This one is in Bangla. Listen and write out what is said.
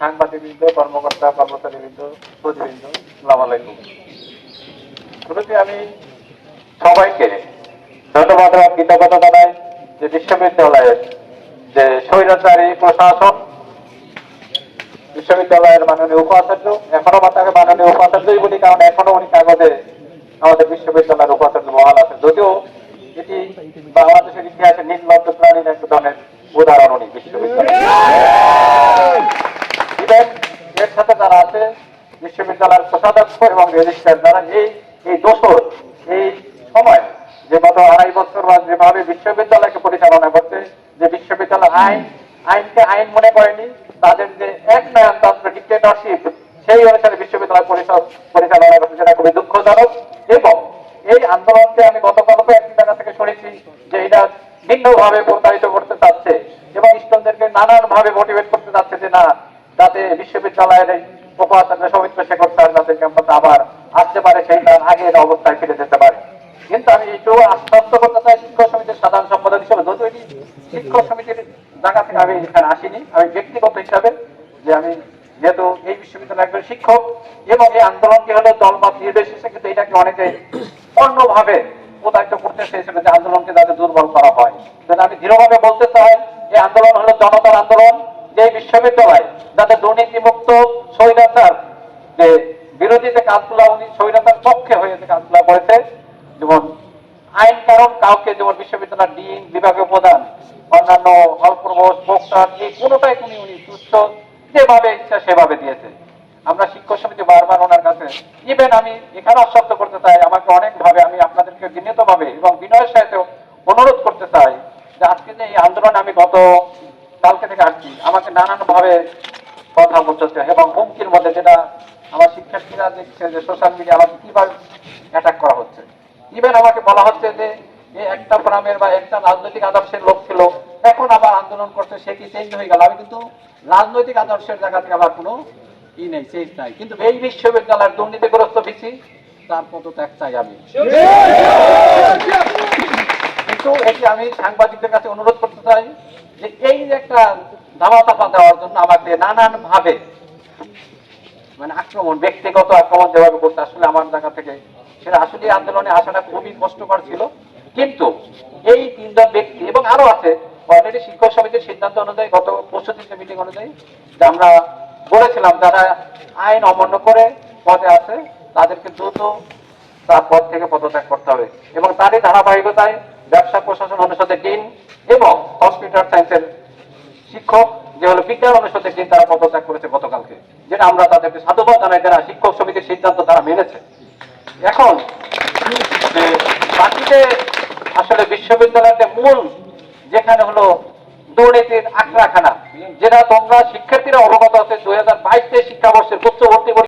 সাংবাদিকবৃন্দ, কর্মকর্তা, কর্মচারীবৃন্দ, প্রতিবৃন্দ সালাম আলাইকুম শুরুতে আমি সবাইকে ধন্যবাদ এবং কৃতজ্ঞতা জানাই যে বিশ্ববিদ্যালয়ের যে স্বৈরাচারী প্রশাসন বিশ্ববিদ্যালয়ের মাননীয় উপাচার্য, এখনও তাকে মাননীয় উপাচার্যই বলি, কারণ এখনও উনি কাগজে আমাদের বিশ্ববিদ্যালয়ের উপাচার্য বহাল আছে যদিও এটি বাংলাদেশের ইতিহাসে নির্লজ্জ প্রাণীর এক ধরনের উদাহরণ উনি বিশ্ববিদ্যালয় সাথে যারা আছে, বিশ্ববিদ্যালয়ের কোষাধ্যক্ষ এবং রেজিস্ট্রার যারা এই এই দোষর এই সময় যে গত আড়াই বছর বা যেভাবে বিশ্ববিদ্যালয়কে পরিচালনা করছে, যে বিশ্ববিদ্যালয় আইন, আইনকে আইন মনে করেনি, তাদের যে এক নয়নতন্ত্র ডিক্টেটরশিপ সেই অনুসারে বিশ্ববিদ্যালয় পরিষদ পরিচালনা করছে, যেটা খুবই দুঃখজনক। এবং এই আন্দোলনকে আমি গতকালকে একটি জায়গা থেকে শুনেছি যে এটা ভিন্নভাবে প্রতারিত করতে চাচ্ছে এবং স্টুডেন্টদেরকে নানান ভাবে মোটিভেট করতে চাচ্ছে যে না যাতে বিশ্ববিদ্যালয়ের উপাচার্য সৌমিত্র শেখর স্যার যাতে ক্যাম্পাস আবার আসতে পারে, সেই তার আগের অবস্থায় ফিরে যেতে পারে। কিন্তু আমি একটু আশ্বস্ত করতে চাই, শিক্ষক সমিতির সাধারণ সম্পাদক হিসেবে যদিও এটি শিক্ষক সমিতির জায়গা থেকে আমি এখানে আসিনি, আমি ব্যক্তিগত হিসাবে যে আমি যেহেতু এই বিশ্ববিদ্যালয়ের একজন শিক্ষক এবং এই আন্দোলনকে হলো দলমত নির্দেশিসে কিন্তু এটাকে অনেকে অন্যভাবে প্রতারিত করতে চেয়েছিল যে আন্দোলনকে যাতে দুর্বল করা হয়। আমি দৃঢ়ভাবে বলতে চাই, এই আন্দোলন হলো জনতার আন্দোলন, যে বিশ্ববিদ্যালয় যাতে দুর্নীতিমুক্ত স্বৈরাচার, যে বিরোধীতে কাজগুলো উনি স্বৈরাচার পক্ষে হয়ে যে কাজগুলো করেছে, যেমন আইন কারণ কাউকে, যেমন বিশ্ববিদ্যালয়ের ডিন, বিভাগীয় প্রধান, অন্যান্য হল প্রভোস্ট প্রক্টর এই কোনোটাই উনি উনি সুস্থ যেভাবে ইচ্ছা সেভাবে দিয়েছে। আমরা শিক্ষক সমিতি বারবার ওনার কাছে ইভেন আমি এখানে আশ্বস্ত করতে চাই, আমাকে অনেক ভাবে আমি আপনাদেরকে বিনীত ভাবে এবং বিনয়ের সাথে অনুরোধ করতে চাই যে আজকে যে এই আন্দোলনে আমি গত, কালকে থেকে আসছি, আমাকে নানান ভাবে কথা বলতে হচ্ছে এবং হুমকির মধ্যে যেটা আমার শিক্ষার্থীরা দেখছে যে সোশ্যাল মিডিয়া আমাকে কীভাবে অ্যাটাক করা হচ্ছে। ইভেন আমাকে বলা হচ্ছে যে এই একটা গ্রামের বা একটা রাজনৈতিক আদর্শের লোক ছিল, এখন আবার আন্দোলন করছে, সে কি চেঞ্জ হয়ে গেল? আমি কিন্তু রাজনৈতিক আদর্শের জায়গা থেকে আমার কোনো ই নেই চেঞ্জ নাই। কিন্তু এই বিশ্ববিদ্যালয়ের দুর্নীতিগ্রস্ত ভিসি, তার পদত্যাগ চাই আমি। কিন্তু এটি আমি সাংবাদিকদের কাছে অনুরোধ করতে চাই যে এই যে একটা ধামা দেওয়ার জন্য আমাকে নানান ভাবে মানে আক্রমণ, ব্যক্তিগত আক্রমণ যেভাবে করতে আসলে আমার জায়গা থেকে সেটা আসলে আন্দোলনে আসাটা খুবই কষ্টকর ছিল। কিন্তু এই তিনজন ব্যক্তি এবং আরও আছে অলরেডি শিক্ষক সমিতির সিদ্ধান্ত অনুযায়ী, গত দিনের মিটিং অনুযায়ী যে আমরা বলেছিলাম, যারা আইন অমান্য করে পদে আছে, তাদেরকে দ্রুত তার পদ থেকে পদত্যাগ করতে হবে। এবং তারই ধারাবাহিকতায় ব্যবসা প্রশাসন অনুষদের ডিন এবং কম্পিউটার সায়েন্সের শিক্ষক যে হলো বিজ্ঞান অনুষদের ডিন তারা পদত্যাগ করেছে গতকালকে, যেটা আমরা তাদেরকে সাধুবাদ জানাই যারা শিক্ষক সমিতির সিদ্ধান্ত তারা মেনেছে। এখন বাকিতে আসলে বিশ্ববিদ্যালয়ের মূল যেখানে হলো দুর্নীতির আখড়াখানা, যেটা তোমরা শিক্ষার্থীরা অবগত আছে, দুই হাজার বাইশ শিক্ষাবর্ষের উচ্চবর্তী